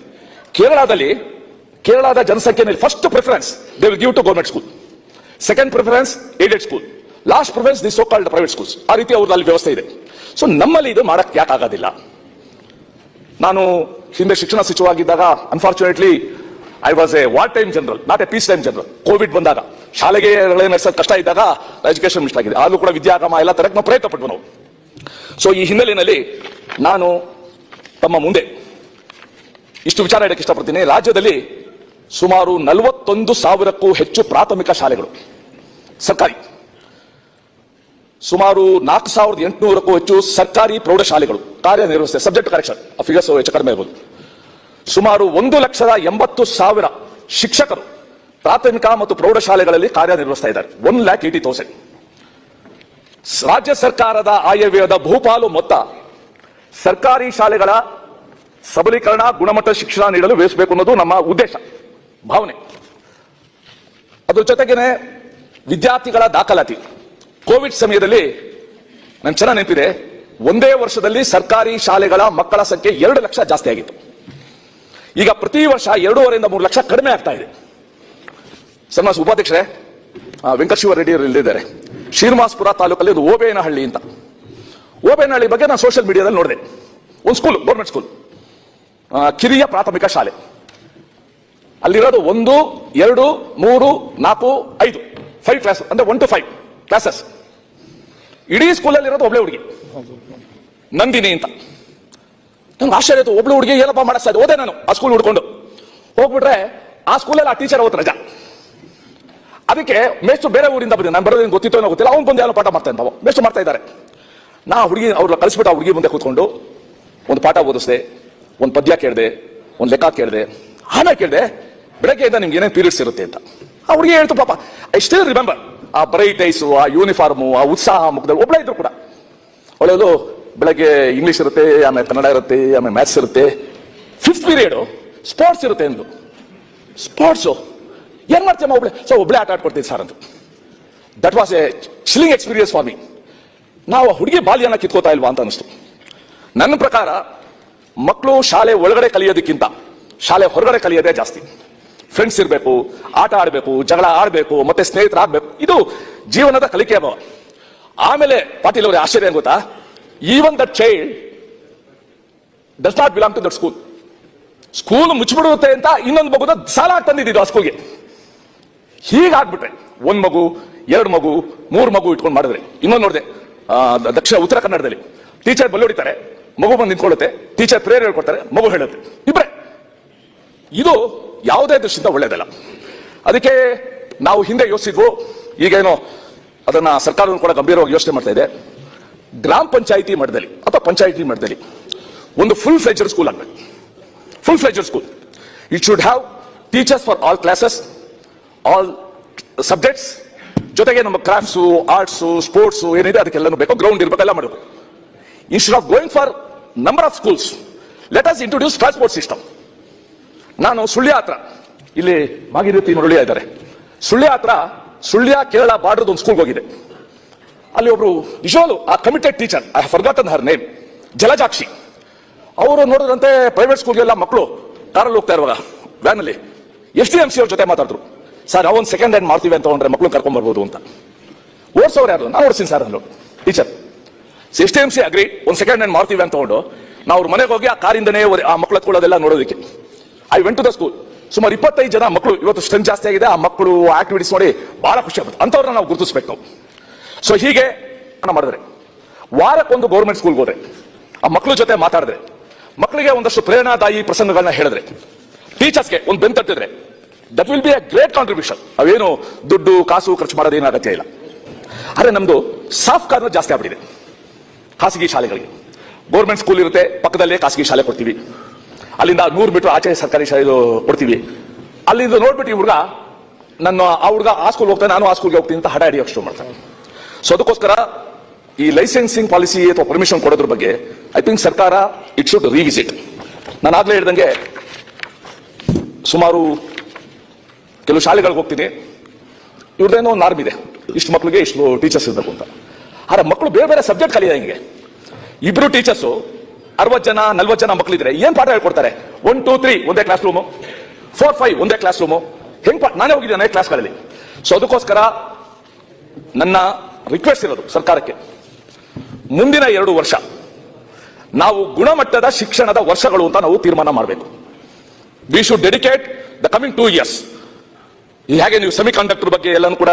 ಕೇರಳದಲ್ಲಿ, ಕೇರಳದ ಜನಸಂಖ್ಯೆಯಲ್ಲಿ first preference they will give to government school second preference aided school last preference the so called private schools ಆ ರೀತಿ ಅವ್ರದ್ದು ಅಲ್ಲಿ ವ್ಯವಸ್ಥೆ ಇದೆ. ಸೊ ನಮ್ಮಲ್ಲಿ ಇದು ಮಾಡಕ್ ಯಾಕಾಗೋದಿಲ್ಲ ನಾನು ಹಿಂದೆ ಶಿಕ್ಷಣ ಸಚಿವ ಆಗಿದ್ದಾಗ unfortunately I was a war time general not a peace time general COVID ಬಂದಾಗ, ಶಾಲೆಗೆ ನಡೆಸೋದು ಕಷ್ಟ ಇದ್ದಾಗ ಎಜುಕೇಶನ್ ಮಿಸ್ಟ್ ಆಗಿದೆ. ಆದ್ರೂ ಕೂಡ ವಿದ್ಯಾಗಮ ಎಲ್ಲ ತರಕ್ಕೆ ನಾವು ಪ್ರಯತ್ನ ಪಟ್ವು ನಾವು. ಸೊ ಈ ಹಿನ್ನೆಲೆಯಲ್ಲಿ ನಾನು ತಮ್ಮ ಮುಂದೆ ಇಷ್ಟು ವಿಚಾರ ಹೇಳಕ್ಕೆ ಇಷ್ಟಪಡ್ತೀನಿ. ರಾಜ್ಯದಲ್ಲಿ ಸುಮಾರು ನಲವತ್ತೊಂದು ಸಾವಿರಕ್ಕೂ ಹೆಚ್ಚು ಪ್ರಾಥಮಿಕ ಶಾಲೆಗಳು ಸರ್ಕಾರಿ. ಸುಮಾರು ನಾಲ್ಕು ಸಾವಿರದ ಎಂಟುನೂರಕ್ಕೂ ಹೆಚ್ಚು ಸರ್ಕಾರಿ ಪ್ರೌಢಶಾಲೆಗಳು ಕಾರ್ಯನಿರ್ವಹಿಸಿದೆ ಸಬ್ಜೆಕ್ಟ್ ಕರೆಕ್ಷನ್ ಆ ಫಿಗರ್ಸ್ ಹೆಚ್ಚು ಕಡಿಮೆ ಇರ್ಬೋದು ಸುಮಾರು ಒಂದು ಲಕ್ಷದ ಎಂಬತ್ತು ಸಾವಿರ ಶಿಕ್ಷಕರು ಪ್ರಾಥಮಿಕ ಮತ್ತು ಪ್ರೌಢಶಾಲೆಗಳಲ್ಲಿ ಕಾರ್ಯನಿರ್ವಹಿಸ್ತಾ ಇದ್ದಾರೆ. ಒನ್ ಲ್ಯಾಕ್ ಏಟಿ ತೌಸಂಡ್ ರಾಜ್ಯ ಸರ್ಕಾರದ ಆಯವ್ಯಯದ ಬಹುಪಾಲು ಮೊತ್ತ ಸರ್ಕಾರಿ ಶಾಲೆಗಳ ಸಬಲೀಕರಣ, ಗುಣಮಟ್ಟ ಶಿಕ್ಷಣ ನೀಡಲು ವಹಿಸಬೇಕು ಅನ್ನೋದು ನಮ್ಮ ಉದ್ದೇಶ, ಭಾವನೆ. ಅದ್ರ ಜೊತೆಗೇನೆ ವಿದ್ಯಾರ್ಥಿಗಳ ದಾಖಲಾತಿ. ಕೋವಿಡ್ ಸಮಯದಲ್ಲಿ ನನ್ನ ಚೆನ್ನಾಗಿ ನೆನಪಿದೆ, ಒಂದೇ ವರ್ಷದಲ್ಲಿ ಸರ್ಕಾರಿ ಶಾಲೆಗಳ ಮಕ್ಕಳ ಸಂಖ್ಯೆ ಎರಡು ಲಕ್ಷ ಜಾಸ್ತಿ ಆಗಿತ್ತು. ಈಗ ಪ್ರತಿ ವರ್ಷ ಎರಡೂವರೆಯಿಂದ ಮೂರು ಲಕ್ಷ ಕಡಿಮೆ ಆಗ್ತಾ ಇದೆ. ಸನ್ಮಾಸ ಉಪಾಧ್ಯಕ್ಷರೇ ಆ, ವೆಂಕಟಶಿವ ರೆಡ್ಡಿ ಅವರು ಇಲ್ಲಿದ್ದಾರೆ. ಶ್ರೀನಿವಾಸಪುರ ತಾಲೂಕಲ್ಲಿ ಒಂದು ಓಬೇನಹಳ್ಳಿ ಅಂತ. ಓಬೇನಹಳ್ಳಿ ಬಗ್ಗೆ ನಾನು ಸೋಷಿಯಲ್ ಮೀಡಿಯಾದಲ್ಲಿ ನೋಡಿದೆ. ಒಂದು ಸ್ಕೂಲ್ ಗೌರ್ಮೆಂಟ್ ಸ್ಕೂಲ್ ಕಿರಿಯ ಪ್ರಾಥಮಿಕ ಶಾಲೆ. ಅಲ್ಲಿರೋದು ಒಂದು ಎರಡು ಮೂರು ನಾಲ್ಕು ಐದು. ಫೈವ್ ಕ್ಲಾಸ್ ಅಂದ್ರೆ ಒನ್ ಟು ಫೈವ್ ಕ್ಲಾಸಸ್ ಇಡೀ ಸ್ಕೂಲಲ್ಲಿರೋದು ಒಬ್ಳೆ ಹುಡುಗಿ. ನಂದಿನಿ ಅಂತ. ನಂಗೆ ಆಶ್ಚರ್ಯ ಆಯ್ತು, ಒಬ್ಳು ಹುಡುಗಿ ಏನಪ್ಪ ಮಾಡಿಸ್ತಾ ಇದೆ ಓದೆ ನಾನು, ಆ ಸ್ಕೂಲ್ ಹುಡ್ಕೊಂಡು. ಹೋಗ್ಬಿಟ್ರೆ ಆ ಸ್ಕೂಲಲ್ಲಿ ಆ ಟೀಚರ್ ಅವತ್ತು ರಜಾ. ಅದಕ್ಕೆ ಮೇಷ್ಟು ಬೇರೆ ಊರಿಂದ ಬಂದಿದೆ ನಾನು ಬರೋದೇನು ಗೊತ್ತಿತ್ತು ಏನೋ ಗೊತ್ತಿಲ್ಲ. ಅವ್ನು ಬಂದು ಏನೋ ಪಾಠ ಮಾಡ್ತಾನೆ ನಾವು ಮೇಷ್ಟು ಮಾಡ್ತಾ ಇದ್ದಾರೆ ನಾ ಹುಡುಗಿ ಅವ್ರನ್ನ ಕಲಿಸ್ಬಿಟ್ಟು ಆ ಹುಡುಗಿ ಮುಂದೆ ಕೂತ್ಕೊಂಡು ಒಂದು ಪಾಠ ಓದಿಸ್ದೆ, ಒಂದು ಪದ್ಯ ಕೇಳಿದೆ, ಒಂದು ಲೆಕ್ಕ ಕೇಳಿದೆ. ಹಣ ಕೇಳಿದೆ, ಬೆಳಗ್ಗೆಯಿಂದ ನಿಮ್ಗೆ ಏನೇನು ಪೀರಿಯಡ್ಸ್ ಇರುತ್ತೆ ಅಂತ. ಆ ಹುಡುಗಿ ಹೇಳ್ತು, ಪಾಪ ಐ ಸ್ಟಿಲ್ ರಿಮೆಂಬರ್ ಆ ಬ್ರೈಟ್ ಐಸು ಆ ಯೂನಿಫಾರ್ಮು ಆ ಉತ್ಸಾಹ ಮುಖದಲ್ಲಿ ಒಬ್ಬಳೇ ಇದ್ರು ಕೂಡ. ಒಳ್ಳೆಯದು ಬೆಳಗ್ಗೆ ಇಂಗ್ಲಿಷ್ ಇರುತ್ತೆ, ಆಮೇಲೆ ಕನ್ನಡ ಇರುತ್ತೆ, ಆಮೇಲೆ ಮ್ಯಾಥ್ಸ್ ಇರುತ್ತೆ. ಫಿಫ್ತ್ ಪೀರಿಯಡು ಸ್ಪೋರ್ಟ್ಸ್ ಇರುತ್ತೆ ಎಂದು ಸ್ಪೋರ್ಟ್ಸು ಏನ್ ಮಾಡ್ತೀಯಮ್ಮ ಒಬ್ಳೆ? ಸೊ ಒಬ್ಳೆ ಆಟ ಆಡ್ಕೊಡ್ತೀನಿ ಸರ್ ಅಂತ that was a chilling experience for me ನಾವು ಹುಡುಗಿ ಬಾಲ್ಯನ ಕಿತ್ಕೋತಾ ಇಲ್ವಾ ಅಂತ ಅನಿಸ್ತು ನನ್ನ ಪ್ರಕಾರ ಮಕ್ಕಳು ಶಾಲೆ ಒಳಗಡೆ ಕಲಿಯೋದಕ್ಕಿಂತ ಶಾಲೆ ಹೊರಗಡೆ ಕಲಿಯೋದೇ ಜಾಸ್ತಿ. ಫ್ರೆಂಡ್ಸ್ ಇರಬೇಕು, ಆಟ ಆಡಬೇಕು, ಜಗಳ ಆಡಬೇಕು, ಮತ್ತೆ ಸ್ನೇಹಿತರಾಗಬೇಕು. ಇದು ಜೀವನದ ಕಲಿಕೆ ಅಭಾವ. ಆಮೇಲೆ ಪಾಟೀಲ್ ಅವರೇ ಆಶ್ಚರ್ಯ ಏನ್ ಗೊತ್ತಾ? Even that child does not belong to that school school ಮುಚ್ಚಿಬಿಡುತ್ತೆ ಅಂತ ಇನ್ನೊಂದು ಮಗುದ ಸಾಲ ತಂದಿದ್ದು ಆ ಸ್ಕೂಲ್ಗೆ ಹೀಗಾಗ್ಬಿಟ್ರೆ ಒಂದ್ ಮಗು, ಎರಡು ಮಗು, ಮೂರು ಮಗು ಇಟ್ಕೊಂಡು ಮಾಡಿದ್ರೆ, ಇನ್ನೊಂದು ನೋಡಿದೆ ದಕ್ಷಿಣ ಉತ್ತರ ಕನ್ನಡದಲ್ಲಿ ಟೀಚರ್ ಬಲ್ಲಿ ಹೊಡಿತಾರೆ, ಮಗು ಬಂದು ನಿಂತ್ಕೊಳ್ಳುತ್ತೆ ಟೀಚರ್ ಪ್ರೇಯರ್ ಹೇಳ್ಕೊಡ್ತಾರೆ, ಮಗು ಹೇಳುತ್ತೆ. ಇಬ್ರೆ. ಇದು ಯಾವುದೇ ದೃಷ್ಟಿಯಿಂದ ಒಳ್ಳೇದಲ್ಲ. ಅದಕ್ಕೆ ನಾವು ಹಿಂದೆ ಯೋಚಿಸಿದ್ವು, ಈಗೇನೋ ಅದನ್ನ ಸರ್ಕಾರವನ್ನು ಕೂಡ ಗಂಭೀರವಾಗಿ ಯೋಚನೆ ಮಾಡ್ತಾ ಇದೆ. ಗ್ರಾಮ ಪಂಚಾಯಿತಿ ಮಟ್ಟದಲ್ಲಿ ಅಥವಾ ಪಂಚಾಯಿತಿ ಮಟ್ಟದಲ್ಲಿ ಒಂದು ಫುಲ್ ಫ್ಲೆಜರ್ ಸ್ಕೂಲ್ ಆಗಬೇಕು. Full fledged school it should have teachers for all classes all subjects ಜೊತೆಗೆ ನಮ್ಮ ಕ್ರಾಫ್ಟ್ಸು ಆರ್ಟ್ಸು ಸ್ಪೋರ್ಟ್ಸು ಏನಿದೆ ಅದಕ್ಕೆಲ್ಲನೂ ಬೇಕು. ಗ್ರೌಂಡ್ ಇರಬೇಕು, ಎಲ್ಲ ಮಾಡಬೇಕು. Instead of going for number of schools let us introduce transport system ನಾನು ಸುಳ್ಯ ಹತ್ರ, ಇಲ್ಲಿ ಮಾಗಿರುತ್ತಿ ಮುರಳಿಯ ಇದ್ದಾರೆ. ಸುಳ್ಯ ಹತ್ರ ಸುಳ್ಯ ಕೇರಳ ಬಾರ್ಡರ್ ಒಂದು ಸ್ಕೂಲ್ಗೆ ಹೋಗಿದೆ. ಅಲ್ಲಿ ಒಬ್ರು ನಿಜವಾಗ್ಲು ಆ committed teacher I forgotten her name Jalajakshi. ಅವರು ನೋಡಿದ್ರಂತೆ ಪ್ರೈವೇಟ್ ಸ್ಕೂಲ್ಗೆಲ್ಲ ಮಕ್ಕಳು ಕಾರಲ್ಲಿ ಹೋಗ್ತಾ ಇರುವಾಗ ವ್ಯಾನ್ ಅಲ್ಲಿ, ಎಸ್ ಡಿ ಎಂ ಸಿ ಅವ್ರ ಜೊತೆ ಮಾತಾಡಿದ್ರು. ಸರ್ ನಾವು ಒಂದು ಸೆಕೆಂಡ್ ಹ್ಯಾಂಡ್ ಮಾಡ್ತೀವಿ ಅಂತ ತಗೊಂಡ್ರೆ ಮಕ್ಕಳು ಕರ್ಕೊಂಡ್ ಬರ್ಬೋದು ಅಂತ. ಓಡಿಸೋರು ಯಾರು? ನಾನು ಓಡಿಸ್ತೀನಿ ಸರ್ ಅಂದ್ರು teacher S T M C agree ಒಂದು ಸೆಕೆಂಡ್ ಹ್ಯಾಂಡ್ ಮಾಡ್ತೀವಿ ಅಂತ ತಗೊಂಡು, ನಾವು ಅವ್ರ ಮನೆಗೆ ಹೋಗಿ ಆ ಕಾರಿಂದನೇ ಆ ಮಕ್ಕಳು ಎತ್ಕೊಳ್ಳೋದೆಲ್ಲ ನೋಡೋದಕ್ಕೆ. I went to the school ಸುಮಾರು ಇಪ್ಪತ್ತೈದು ಜನ ಮಕ್ಕಳು ಇವತ್ತು ಸ್ಟ್ರೆಂತ್ ಜಾಸ್ತಿ ಆಗಿದೆ, ಆ ಮಕ್ಕಳು ಆಕ್ಟಿವಿಟೀಸ್ ನೋಡಿ ಬಹಳ ಖುಷಿ ಆಗುತ್ತೆ ಅಂಥವ್ರನ್ನ ನಾವು ಗುರುತಿಸ್ಬೇಕು ಸೊ ಹೀಗೆ ಮಾಡಿದ್ರೆ, ವಾರಕ್ಕೊಂದು ಗೌರ್ಮೆಂಟ್ ಸ್ಕೂಲ್ಗೆ ಹೋದ್ರೆ, ಆ ಮಕ್ಕಳ ಜೊತೆ ಮಾತಾಡಿದ್ರೆ ಮಕ್ಕಳಿಗೆ ಒಂದಷ್ಟು ಪ್ರೇರಣಾದಾಯಿ ಪ್ರಸಂಗಗಳನ್ನ ಹೇಳಿದ್ರೆ ಟೀಚರ್ಸ್ಗೆ ಒಂದು ಬೆನ್ ತಟ್ಟಿದ್ರೆ that will be a great contribution ಅವೇನು ದುಡ್ಡು, ಕಾಸು ಖರ್ಚು ಮಾಡೋದೇನು ಅಗತ್ಯ ಇಲ್ಲ. ಆದರೆ ನಮ್ದು ಸಾಫ್ಟ್ ಕಾರ್ನರ್ ಜಾಸ್ತಿ ಆಗ್ಬಿಟ್ಟಿದೆ. ಖಾಸಗಿ ಶಾಲೆಗಳಿಗೆ. ಗೌರ್ಮೆಂಟ್ ಸ್ಕೂಲ್ ಇರುತ್ತೆ, ಪಕ್ಕದಲ್ಲೇ ಖಾಸಗಿ ಶಾಲೆ ಕೊಡ್ತೀವಿ. ಅಲ್ಲಿಂದ ನೂರು ಮೀಟರ್ ಆಚೆ ಸರ್ಕಾರಿ ಶಾಲೆ ಕೊಡ್ತೀವಿ. ಅಲ್ಲಿಂದ ನೋಡ್ಬಿಟ್ಟು ಈ ಹುಡುಗ, ನನ್ನ ಆ ಹುಡುಗ ಆ ಸ್ಕೂಲ್ ಹೋಗ್ತಾನೆ, ನಾನು ಆ ಸ್ಕೂಲ್ಗೆ ಹೋಗ್ತೀನಿ ಅಂತ ಹಡಾಡಿ ಹಿಡಿಯೋಕೆ ಶುರು ಮಾಡ್ತಾನೆ. ಸೊ ಅದಕ್ಕೋಸ್ಕರ ಈ ಲೈಸೆನ್ಸಿಂಗ್ ಪಾಲಿಸಿ ಅಥವಾ ಪರ್ಮಿಷನ್ ಕೊಡೋದ್ರ ಬಗ್ಗೆ ಐ ಥಿಂಕ್ ಸರ್ಕಾರ ಇಟ್ ಶುಡ್ ರಿವಿಸಿಟ್ ನಾನು ಆಗ್ಲೇ ಹೇಳ್ದಂಗೆ, ಸುಮಾರು ಕೆಲವು ಶಾಲೆಗಳಿಗೆ ಹೋಗ್ತೀನಿ ಇವ್ರದ್ದೇನೋ ಒಂದು ನಾರ್ಮ್ ಇದೆ. ಇಷ್ಟು ಮಕ್ಕಳಿಗೆ ಇಷ್ಟು ಟೀಚರ್ಸ್ ಇರಬೇಕು ಅಂತ. ಆದ್ರೆ ಮಕ್ಕಳು ಬೇರೆ ಬೇರೆ ಸಬ್ಜೆಕ್ಟ್ ಕಲಿಯ ಹಿಂಗೆ. ಇಬ್ರು ಟೀಚರ್ಸು ಅರವತ್ತು ಜನ, ನಲ್ವತ್ತು ಜನ ಮಕ್ಕಳಿದ್ರೆ ಏನ್ ಪಾಠ ಹೇಳ್ಕೊಡ್ತಾರೆ? ಒನ್ ಟೂ ತ್ರೀ ಒಂದೇ ಕ್ಲಾಸ್ ರೂಮು ಫೋರ್ ಫೈವ್ ಒಂದೇ ಕ್ಲಾಸ್ ರೂಮು ಹೆಂಗ್ ನಾನೇ ಹೋಗಿದ್ದೇನೆ ಅನೇಕ ಕ್ಲಾಸ್ಗಳಲ್ಲಿ ಸೊ ಅದಕ್ಕೋಸ್ಕರ ನನ್ನ ರಿಕ್ವೆಸ್ಟ್ ಇರೋದು ಸರ್ಕಾರಕ್ಕೆ. ಮುಂದಿನ ಎರಡು ವರ್ಷ ನಾವು ಗುಣಮಟ್ಟದ ಶಿಕ್ಷಣದ ವರ್ಷಗಳು ಅಂತ ನಾವು ತೀರ್ಮಾನ ಮಾಡಬೇಕು. We should dedicate the coming two years ಹೇಗೆ ನೀವು ಸೆಮಿ ಕಂಡಕ್ಟರ್ ಬಗ್ಗೆ ಎಲ್ಲನೂ ಕೂಡ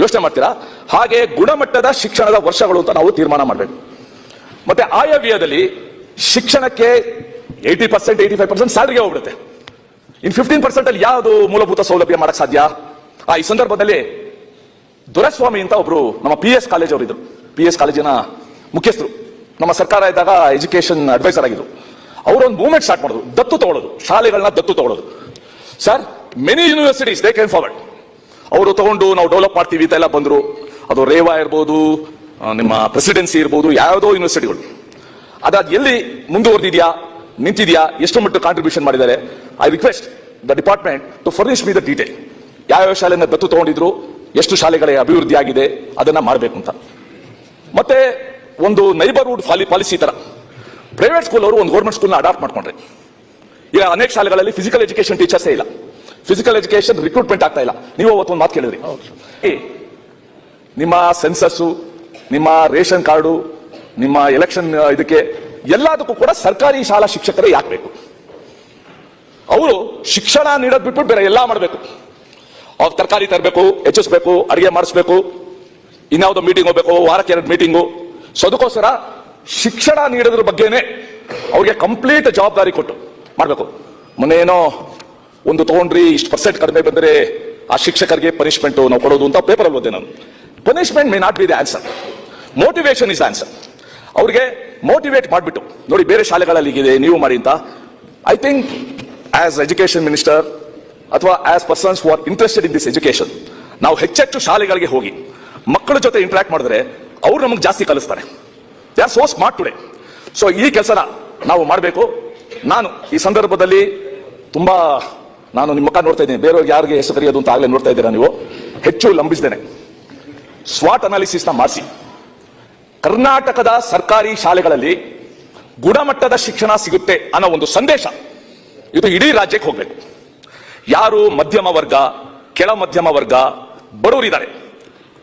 ಯೋಚನೆ ಮಾಡ್ತೀರಾ? ಹಾಗೆ ಗುಣಮಟ್ಟದ ಶಿಕ್ಷಣದ ವರ್ಷಗಳು ಅಂತ ನಾವು ತೀರ್ಮಾನ ಮಾಡಬೇಕು. ಮತ್ತೆ ಆಯವ್ಯಯದಲ್ಲಿ ಶಿಕ್ಷಣಕ್ಕೆ eighty percent eighty five percent ಸ್ಯಾಲರಿಗೆ ಹೋಗ್ಬಿಡುತ್ತೆ. ಇನ್ ಫಿಫ್ಟೀನ್ ಪರ್ಸೆಂಟ್ ಅಲ್ಲಿ ಯಾವುದು ಮೂಲಭೂತ ಸೌಲಭ್ಯ ಮಾಡಕ್ ಸಾಧ್ಯ? ಆ, ಈ ಸಂದರ್ಭದಲ್ಲಿ ದೊರೆಸ್ವಾಮಿ ಅಂತ ಒಬ್ರು ನಮ್ಮ ಪಿ ಎಸ್ ಕಾಲೇಜ್ ಅವರು ಇದ್ರು ಪಿ ಎಸ್ ಕಾಲೇಜಿನ ಮುಖ್ಯಸ್ಥರು. ನಮ್ಮ ಸರ್ಕಾರ ಇದ್ದಾಗ ಎಜುಕೇಶನ್ ಅಡ್ವೈಸರ್ ಆಗಿದ್ರು. ಒಂದು ಮೂವ್ಮೆಂಟ್ ಸ್ಟಾರ್ಟ್ ಮಾಡೋದು ದತ್ತು ತಗೊಳ್ಳೋದು ಶಾಲೆಗಳನ್ನ ದತ್ತು ತಗೊಳ್ಳೋದು sir many universities they can forward ಅವರು ತಗೊಂಡು ನಾವು ಡೆವಲಪ್ ಮಾಡ್ತೀವಿ ಅಂತ ಎಲ್ಲ ಬಂದ್ರು. ಅದು ರೇವಾ ಇರ್ಬೋದು ನಿಮ್ಮ ಪ್ರೆಸಿಡೆನ್ಸಿ ಇರ್ಬೋದು, ಯಾವುದೋ ಯೂನಿವರ್ಸಿಟಿಗಳು ಅದಾದ ಎಲ್ಲಿ ಮುಂದುವರೆದಿದೆಯಾ, ನಿಂತಿದೆಯಾ, ಎಷ್ಟು ಮಟ್ಟ ಕಾಂಟ್ರಿಬ್ಯೂಷನ್ ಮಾಡಿದ್ದಾರೆ? I request the department to furnish me the detail ಯಾವ್ಯಾವ ಶಾಲೆಯಿಂದ ದತ್ತು ತಗೊಂಡಿದ್ರು ಎಷ್ಟು ಶಾಲೆಗಳಿಗೆ ಅಭಿವೃದ್ಧಿ ಆಗಿದೆ, ಅದನ್ನ ಮಾಡಬೇಕು ಅಂತ. ಮತ್ತೆ ಒಂದು ನೈಬರ್ಹುಡ್ ಫಾಲಿ ಪಾಲಿಸಿ ತರ. ಪ್ರೈವೇಟ್ ಸ್ಕೂಲ್ ಅವರು ಒಂದು ಗೌರ್ಮೆಂಟ್ ಸ್ಕೂಲ್ನ ಅಡಾಪ್ಟ್ ಮಾಡ್ಕೊಂಡ್ರೆ. ಈಗ ಅನೇಕ ಶಾಲೆಗಳಲ್ಲಿ ಫಿಸಿಕಲ್ ಎಜುಕೇಶನ್ ಟೀಚರ್ಸೇ ಇಲ್ಲ. ಫಿಸಿಕಲ್ ಎಜುಕೇಶನ್ ರಿಕ್ರೂಟ್ಮೆಂಟ್ ಆಗ್ತಾ ಇಲ್ಲ. ನೀವು ಅವತ್ತು ಒಂದು ಮಾತು ಕೇಳಿದ್ರಿ. ನಿಮ್ಮ ಸೆನ್ಸಸ್ಸು ನಿಮ್ಮ ರೇಷನ್ ಕಾರ್ಡು, ನಿಮ್ಮ ಎಲೆಕ್ಷನ್ ಇದಕ್ಕೆ ಎಲ್ಲದಕ್ಕೂ ಕೂಡ ಸರ್ಕಾರಿ ಶಾಲಾ ಶಿಕ್ಷಕರೇ ಯಾಕೆ ಬೇಕು ಅವರು ಶಿಕ್ಷಣ ನೀಡೋದು ಬಿಟ್ಬಿಟ್ಟು ಬೇರೆ ಎಲ್ಲ ಮಾಡಬೇಕು. ಅವ್ರು ತರಕಾರಿ ತರಬೇಕು, ಹೆಚ್ಚಿಸ್ಬೇಕು, ಅಡಿಗೆ ಮಾಡಿಸ್ಬೇಕು, ಇನ್ಯಾವುದೋ ಮೀಟಿಂಗ್ ಹೋಗ್ಬೇಕು, ವಾರಕ್ಕೆ ಎರಡು ಮೀಟಿಂಗು ಸೊ ಅದಕ್ಕೋಸ್ಕರ ಶಿಕ್ಷಣ ನೀಡೋದ್ರ ಬಗ್ಗೆನೆ ಅವ್ರಿಗೆ ಕಂಪ್ಲೀಟ್ ಜವಾಬ್ದಾರಿ ಕೊಟ್ಟು ಮಾಡಬೇಕು. ಮೊನ್ನೆ ಏನೋ ಒಂದು ತಗೊಂಡ್ರಿ, ಇಷ್ಟು ಪರ್ಸೆಂಟ್ ಕಡಿಮೆ ಬಂದರೆ ಆ ಶಿಕ್ಷಕರಿಗೆ ಪನಿಷ್ಮೆಂಟು ನಾವು ಕೊಡೋದು ಅಂತ ಪೇಪರ್ ಓದಿದೆ ನಾನು. Punishment may not be the answer motivation is answer ಅವ್ರಿಗೆ ಮೋಟಿವೇಟ್ ಮಾಡಿಬಿಟ್ಟು, ನೋಡಿ ಬೇರೆ ಶಾಲೆಗಳಲ್ಲಿ ಹೀಗಿದೆ, ನೀವು ಮಾಡಿ ಅಂತ. I think as education minister ಅಥವಾ as persons are interested in this education ನಾವು ಹೆಚ್ಚೆಚ್ಚು ಶಾಲೆಗಳಿಗೆ ಹೋಗಿ, ಮಕ್ಕಳ ಜೊತೆ ಇಂಟ್ರಾಕ್ಟ್ ಮಾಡಿದ್ರೆ ಅವ್ರು ನಮಗೆ ಜಾಸ್ತಿ ಕಲಿಸ್ತಾರೆ. They are so smart today so ಈ ಕೆಲಸನ ನಾವು ಮಾಡಬೇಕು. ನಾನು ಈ ಸಂದರ್ಭದಲ್ಲಿ ತುಂಬಾ, ನಾನು ನಿಮ್ಮ ಮುಖ ನೋಡ್ತಾ ಇದ್ದೀನಿ. ಬೇರೆಯವ್ರಿಗೆ ಯಾರಿಗೆ ಹೆಸರು ಕರೆಯೋದು ಅಂತ ಆಗಲೇ ನೋಡ್ತಾ ಇದ್ದೀರಾ ನೀವು? ಹೆಚ್ಚು ಲಂಬಿಸಿದ್ದೇನೆ. ಸ್ವಾಟ್ ಅನಾಲಿಸಿಸ್ನ ಮಾಡಿಸಿ. ಕರ್ನಾಟಕದ ಸರ್ಕಾರಿ ಶಾಲೆಗಳಲ್ಲಿ ಗುಣಮಟ್ಟದ ಶಿಕ್ಷಣ ಸಿಗುತ್ತೆ ಅನ್ನೋ ಒಂದು ಸಂದೇಶ. ಇದು ಇಡೀ ರಾಜ್ಯಕ್ಕೆ ಹೋಗ್ಬೇಕು. ಯಾರು ಮಧ್ಯಮ ವರ್ಗ, ಕೆಳ ಮಧ್ಯಮ ವರ್ಗ ಬಡವರಿದ್ದಾರೆ,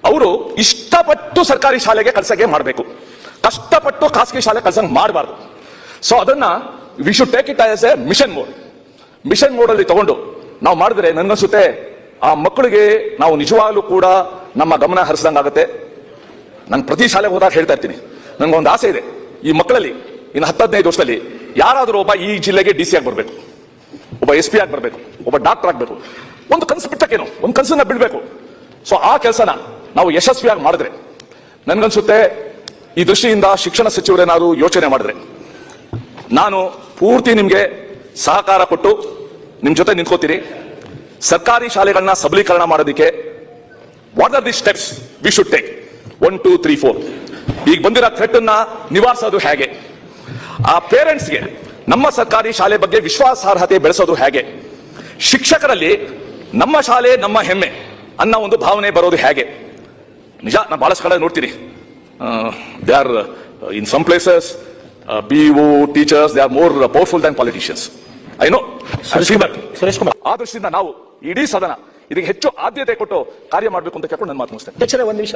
ಅವರು ಇಷ್ಟಪಟ್ಟು ಸರ್ಕಾರಿ ಶಾಲೆಗೆ ಕಳ್ಸಕ್ಕೆ ಮಾಡಬೇಕು. ಕಷ್ಟಪಟ್ಟು ಖಾಸಗಿ ಶಾಲೆ ಕಳ್ಸಂಗ್ ಮಾಡಬಾರ್ದು. ಸೊ ಅದನ್ನ we should take it as a mission mode mission mode ಅಲ್ಲಿ ತಗೊಂಡು ನಾವು ಮಾಡಿದ್ರೆ ನನ್ನನ್ಸುತ್ತೆ ಆ ಮಕ್ಕಳಿಗೆ ನಾವು ನಿಜವಾಗ್ಲೂ ಕೂಡ ನಮ್ಮ ಗಮನ ಹರಿಸಿದಂಗಾಗತ್ತೆ ನಾನು ಪ್ರತಿ ಶಾಲೆಗೆ ಹೋದಾಗ ಹೇಳ್ತಾ ಇರ್ತೀನಿ. ನನಗೊಂದು ಆಸೆ ಇದೆ. ಈ ಮಕ್ಕಳಲ್ಲಿ, ಇನ್ನು ಹತ್ತು ಹದಿನೈದು ವರ್ಷದಲ್ಲಿ ಯಾರಾದರೂ ಒಬ್ಬ ಈ ಜಿಲ್ಲೆಗೆ ಡಿ ಸಿ ಆಗಿ ಬರಬೇಕು. ಒಬ್ಬ ಎಸ್ ಪಿ ಆಗಿ ಬರಬೇಕು, ಒಬ್ಬ ಡಾಕ್ಟರ್ ಆಗಬೇಕು ಒಂದು ಕನಸು ಬಿಟ್ಟಕ್ಕೇನು? ಒಂದು ಕನಸನ್ನ ಬಿಡಬೇಕು. ಸೊ ಆ ಕೆಲಸನ ನಾವು ಯಶಸ್ವಿಯಾಗಿ ಮಾಡಿದ್ರೆ ನನ್ಗನ್ಸುತ್ತೆ ಈ ದೃಷ್ಟಿಯಿಂದ ಶಿಕ್ಷಣ ಸಚಿವರೇನಾದ್ರು ಯೋಚನೆ ಮಾಡಿದ್ರೆ. ನಾನು ಪೂರ್ತಿ ನಿಮಗೆ ಸಹಕಾರ ಕೊಟ್ಟು ನಿಮ್ ಜೊತೆ ನಿಂತ್ಕೋತೀರಿ ಸರ್ಕಾರಿ ಶಾಲೆಗಳನ್ನ ಸಬಲೀಕರಣ ಮಾಡೋದಕ್ಕೆ what are the steps we should take one two three four ಈಗ ಬಂದಿರೋ ಥ್ರೆಟ್ ಅನ್ನ ನಿವಾರಿಸೋದು ಹೇಗೆ? ಆ ಪೇರೆಂಟ್ಸ್ಗೆ ನಮ್ಮ ಸರ್ಕಾರಿ ಶಾಲೆ ಬಗ್ಗೆ ವಿಶ್ವಾಸಾರ್ಹತೆ ಬೆಳೆಸೋದು ಹೇಗೆ? ಶಿಕ್ಷಕರಲ್ಲಿ ನಮ್ಮ ಶಾಲೆ ನಮ್ಮ ಹೆಮ್ಮೆ ಅನ್ನೋ ಒಂದು ಭಾವನೆ ಬರೋದು ಹೇಗೆ? ನಿಜ ನಾನು ಬಹಳಷ್ಟು ಕಡೆ ನೋಡ್ತೀನಿ they are in some places B O teachers they are more powerful than politicians I know Suresh Kumar. ಆ ದೃಷ್ಟಿಯಿಂದ ನಾವು ಇಡೀ ಸದನ ಇದಕ್ಕೆ ಹೆಚ್ಚು ಆದ್ಯತೆ ಕೊಟ್ಟು ಕಾರ್ಯ ಮಾಡಬೇಕು ಅಂತ ಕೇಳ್ಕೊಂಡು ನನ್ನ ಮಾತು ಮುಗಿಸ್ತೇನೆ. ಅಧ್ಯಕ್ಷರೇ ಒಂದು ನಿಮಿಷ.